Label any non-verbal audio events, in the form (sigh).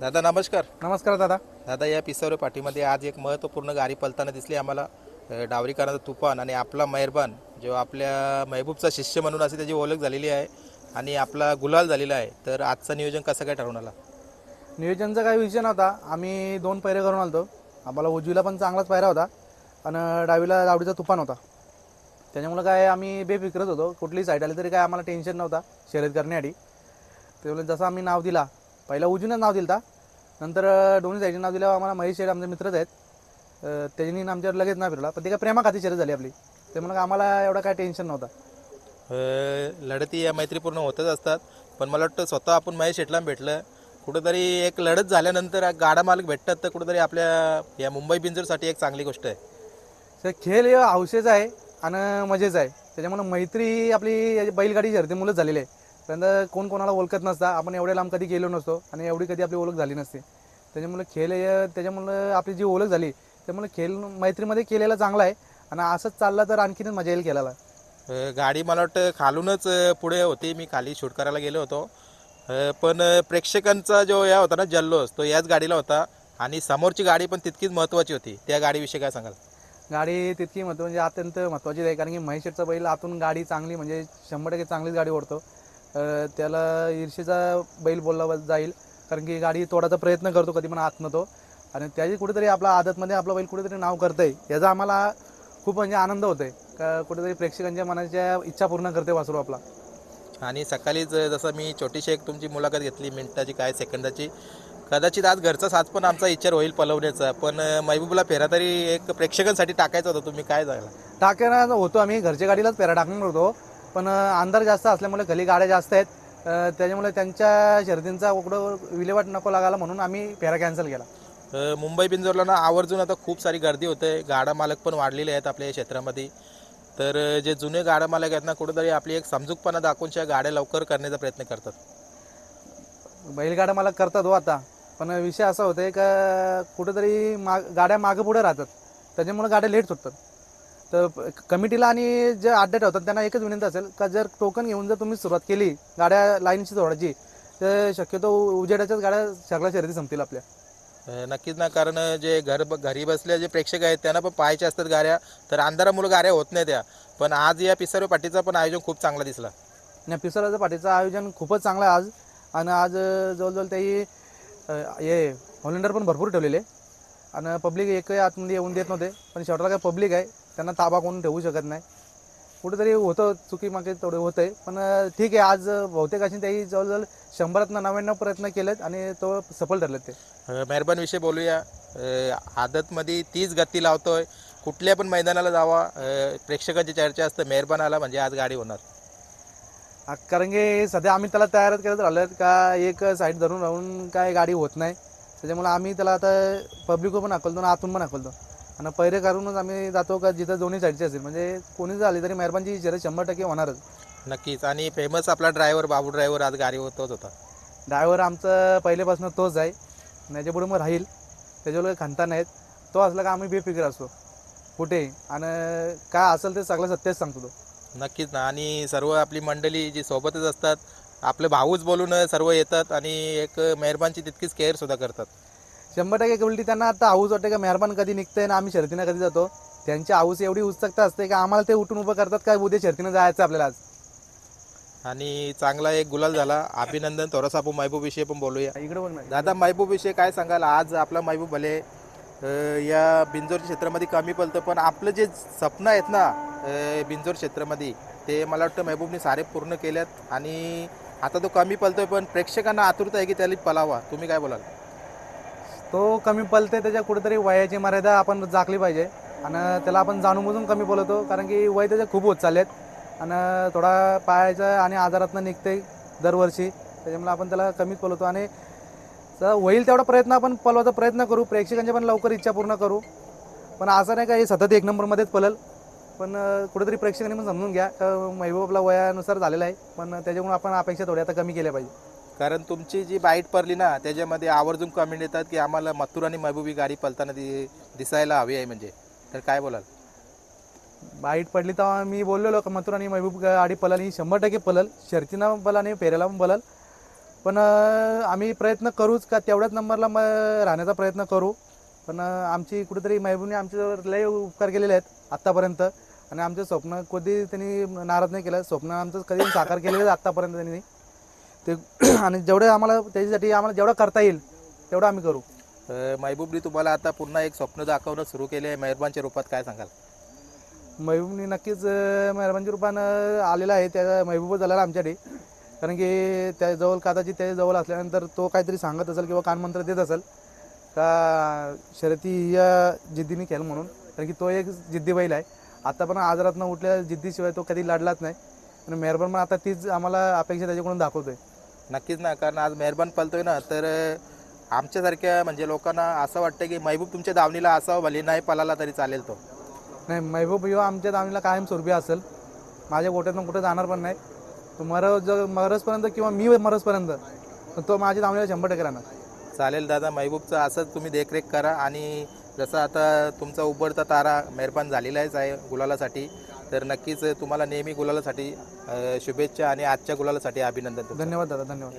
दादा नमस्कार. नमस्कार दादा. दादा या पिसावरे पाठीमध्ये आज एक महत्त्वपूर्ण गाडी पलताना दिसली. आम्हाला डावरीकरांचा तुफान आणि आपला मेहरबान जो आपल्या महबूबचा शिष्य म्हणून अशी त्याची ओळख झालेली आहे आणि आपला गुलाल झालेला आहे. तर आजचं नियोजन कसं काय ठरवून आला? नियोजनचा काही विषय नव्हता. आम्ही दोन पैरे करून आलतो. आम्हाला उजवीला पण चांगलाच पायरा होता आणि डावीला दावडीचा तुफान होता. त्याच्यामुळं काय आम्ही बेफिक्रच होतो. कुठलीही साईड आली तरी काय आम्हाला टेन्शन नव्हता. शर्यत करण्यासाठी त्यामुळे जसं आम्ही नाव दिला पहिला उजवीनं नाव दिलं नंतर दोन्ही साईडचे नाव दिल्यावर आम्हाला महेश शेठ आमचे मित्रच आहेत. अं, त्याच्यानी आमच्यावर लगेच नाव फिरला पण ते काय प्रेमाखाती शर्यत झाली आपली. त्यामुळे आम्हाला एवढा काय टेन्शन नव्हता. लढती या मैत्रीपूर्ण होतच असतात. पण मला वाटतं स्वतः आपण महेश शेटला भेटलं. कुठंतरी एक लढत झाल्यानंतर गाडा मालक भेटतात तर कुठंतरी आपल्या या मुंबई बिंजरसाठी एक चांगली गोष्ट आहे. तर खेळ हे हौसेच आहे आणि मजेच आहे. त्याच्यामुळे मैत्री आपली बैलगाडी शर्यतीमुळेच झालेली आहे. त्यानंतर कोण कोणाला ओळखत नसता. आपण एवढ्या लांब कधी गेलो नसतो आणि एवढी कधी आपली ओळख झाली नसते. त्याच्यामुळे खेळ हे त्याच्यामुळं आपली जी ओळख झाली त्यामुळे खेळ मैत्रीमध्ये केलेला चांगला आहे. आणि असंच चालला तर आणखीनच मजा येईल खेळायला. गाडी मला वाटतं खालूनच पुढे होती. मी खाली शूट करायला गेलो होतो. पण प्रेक्षकांचा जो या होता ना जल्लोष तो याच गाडीला होता. आणि समोरची गाडी पण तितकीच महत्त्वाची होती. त्या गाडीविषयी काय सांगाल? गाडी तितकी महत्त्व म्हणजे अत्यंत महत्त्वाची आहे. कारण की महेशचा बैल आतून गाडी चांगली म्हणजे शंभर टक्के चांगलीच गाडी ओढतो. त्याला ईर्षेचा बैल बोलला जाईल. कारण की गाडी तोडायचा प्रयत्न करतो कधी पण आत नव्हतो आणि त्याची कुठेतरी आपला आदतमध्ये आपला बैल कुठेतरी नाव करतंय. याचा आम्हाला खूप म्हणजे आनंद होतोय. का कुठेतरी प्रेक्षकांच्या मनाच्या इच्छा पूर्ण करते वासरू आपला. आणि सकाळीच जसं मी छोटीशी एक तुमची मुलाखत घेतली मिनिटाची काय सेकंदाची. कदाचित आज घरचा साथ पण आमचा विचार होईल पलवण्याचा. पण महबूबला फेरा तरी एक प्रेक्षकांसाठी टाकायचा होता. तुम्ही काय झाला? टाकायला होतो आम्ही. घरच्या गाडीलाच पेरा टाकणार होतो. पण अंधार जास्त असल्यामुळे खाली गाड्या जास्त आहेत. त्याच्यामुळे त्यांच्या शर्यतींचा उकडं विल्हेवाट नको लागायला म्हणून आम्ही पेरा कॅन्सल केला. मुंबई बिंजोरला ना आवर्जून आता खूप सारी गर्दी होते. गाडा मालक पण वाढलेले आहेत आपल्या या क्षेत्रामध्ये. तर जे जुने गाडा मालक आहेत ना कुठेतरी आपली एक समजूकपणा दाखवून गाड्या लवकर करण्याचा प्रयत्न करतात. बैलगाड्या मला करतात हो आता. पण विषय असा होतोय का कुठेतरी माग गाड्या मागं पुढे राहतात. त्याच्यामुळे गाड्या लेट सुटतात. तर कमिटीला आणि जे अड्डे ठेवतात त्यांना एकच विनंती असेल का जर टोकन घेऊन जर तुम्ही सुरुवात केली गाड्या लाईनची सोडायची तर शक्यतो उजेडाच्याच गाड्या सगळ्या शर्यती संपतील आपल्या. नक्कीच ना कारण जे घर घरी बसले जे प्रेक्षक आहेत त्यांना पण पाहायच्या असतात गाड्या तर अंधारामुळे गाड्या होत नाही त्या. पण आज या पिसारो पाठीचं पण आयोजन खूप चांगला दिसला. आणि पिसराचं पाठीचं आयोजन खूपच चांगलं आहे आज. आणि आज जवळजवळ त्याही हे हॉलेंडर पण भरपूर ठेवलेले. आणि पब्लिक एकही आतमध्ये येऊन देत नव्हते पण शेवटला काय पब्लिक आहे त्यांना ताबा कोण ठेवू शकत नाही. कुठेतरी होतं चुकी मागे थोडे होतंय. पण अं, ठीक आहे आज अं, बहुतेक अशी त्याही जवळजवळ शंभरातनं नव्याण्णव प्रयत्न केलेत आणि तो सफल ठरलेत ते. अ, मेहरबान विषय बोलूया. आदतमध्ये तीच गती लावतोय. कुठल्या पण मैदानाला जावा. प्रेक्षकांची चर्चा असते. मेहरबान आला म्हणजे आज गाडी होणार. कारण की सध्या आम्ही त्याला तयारच करत राहिलो का एक साईड धरून राहून काय गाडी होत नाही. त्याच्यामुळे आम्ही त्याला आता पब्लिक पण हाकलतो आणि आतून पण हाकलतो. आणि पैरे करूनच आम्ही जातो का जिथं दोन्ही साईडचे असेल म्हणजे कोणी झाली तरी मेहरबानची शर्यत शंभर टक्के होणारच. नक्कीच. आणि फेमस आपला ड्रायव्हर बाबू ड्रायव्हर आज गाडी होतोच होता. ड्रायव्हर आमचं पहिल्यापासून तोच आहे. त्याच्या पुढे मग राहील. त्याच्यावर खंता नाहीत. तो असला का आम्ही बेफिकर असतो. कुठे आणि काय असेल ते सगळं सत्यच सांगतो तो. नक्कीच ना. आणि सर्व आपली मंडळी जी सोबतच असतात आपले भाऊच बोलून सर्व येतात आणि एक मेहरबानची तितकीच केअर सुद्धा करतात. शंभर टक्के उलटी त्यांना आता हाऊस वाटते का? मेहरबान कधी निघतंय ना आम्ही शर्तीनं कधी जातो? त्यांची हाऊस एवढी उत्सुकता असते का? आम्हाला ते उठून उभं करतात का? उद्या शर्तीनं जायचं आपल्याला आज? आणि चांगला एक गुलाल झाला. अभिनंदन. थोडासा आपण महबूब विषयी पण बोलूया. इकडे बघ ना. दादा महबूब विषयी काय सांगाल? आज आपला महबूब भले अ, या बिंजोर क्षेत्रामध्ये कमी पडतं पण आपलं जे स्वप्न आहेत ना अ, बिंजोर क्षेत्रामध्ये ते मला वाटतं महबूबने सारे पूर्ण केल्यात. आणि आता तो कमी पलतोय पण प्रेक्षकांना आतुरता आहे की त्याला पलावा. तुम्ही काय बोलाल? तो कमी पलते त्याच्या कुठेतरी वयाची मर्यादा आपण जाकली पाहिजे. आणि त्याला आपण जाणूनबुजून कमी बोलवतो कारण की वय त्याचे खूप होत चाललेत. आणि थोडा पायाचा आणि आजारातनं निघते दरवर्षी त्याच्यामुळे आपण त्याला कमीच बोलवतो आणि होईल तेवढा प्रयत्न आपण पलवायचा प्रयत्न करू प्रेक्षकांची पण लवकर इच्छा पूर्ण करू. पण असं नाही का हे सतत एक नंबरमध्येच पलल. पण कुठेतरी प्रेक्षकांनी पण समजून घ्या का महबूब आपला वयानुसार झालेला आहे. पण त्याच्यामुळे आपण अपेक्षा थोड्या आता कमी केल्या पाहिजे. कारण तुमची जी बाईट पडली ना त्याच्यामध्ये आवर्जून कमेंट येतात की आम्हाला मथुर आणि महबूबी गाडी पलताना ती दिसायला हवी आहे म्हणजे. तर काय बोलाल? बाईट पडली तेव्हा मी बोललेलो का मथुर आणि महबूब गाडी पलल ही शंभर टक्के पलल. शर्तीना पल आणि फेऱ्याला पण पलल. पण आम्ही प्रयत्न करूच का तेवढ्याच नंबरला मग राहण्याचा प्रयत्न करू. पण आमची कुठेतरी महबूबने आमच्यावर लय उपकार केलेले आहेत आत्तापर्यंत. आणि आमचं स्वप्न कधी त्यांनी नाराज नाही केलं. स्वप्न आमचं कधी साकार केलेलं आहे आत्तापर्यंत त्यांनी. ते (clears throat) आणि जेवढे आम्हाला त्याच्यासाठी आम्हाला जेवढं करता येईल तेवढं आम्ही करू. महबूबनी तुम्हाला आता पुन्हा एक स्वप्न दाखवणं सुरू केले आहे मेहरबानच्या रूपात काय सांगाल? महबूबनी नक्कीच मेहरबानच्या रूपानं आलेला आहे. त्या महबूब झालेला आमच्यासाठी. कारण की त्याजवळ कदाचित त्याच्याजवळ असल्यानंतर तो काहीतरी सांगत असेल किंवा कानमंत्र देत असेल. का शर्यती या जिद्दीने खेळ म्हणून. कारण की तो एक जिद्दी बैल आहे. आता पण आजारातनं उठल्या जिद्दीशिवाय तो कधी लढलाच नाही. आणि मेहरबान पण आता तीच आम्हाला अपेक्षा त्याच्याकडून दाखवतोय. नक्कीच ना कारण आज मेहरबान पलतोय ना तर आमच्यासारख्या म्हणजे लोकांना असं वाटतं की महबूब तुमच्या दावणीला असावं भले नाही पलाला तरी चालेल तो. नाही महबूब ह्यो आमच्या दावणीला कायम स्वरूपी असेल. माझ्या गोट्यातून कुठे जाणार पण नाही. तो मर ज मरसपर्यंत किंवा मी मरसपर्यंत तो माझ्या दावणीला शंभर टक्के राहणार. चालेल दादा महबूबचं असंच तुम्ही देखरेख करा आणि जसं आता तुमचा उभरता तारा मेहरबान झालेलाच आहे गुलालासाठी तर नक्कीच तुम्हाला नेहमी गुलालासाठी शुभेच्छा आणि आजच्या गुलालासाठी अभिनंदन. धन्यवाद दादा धन्यवाद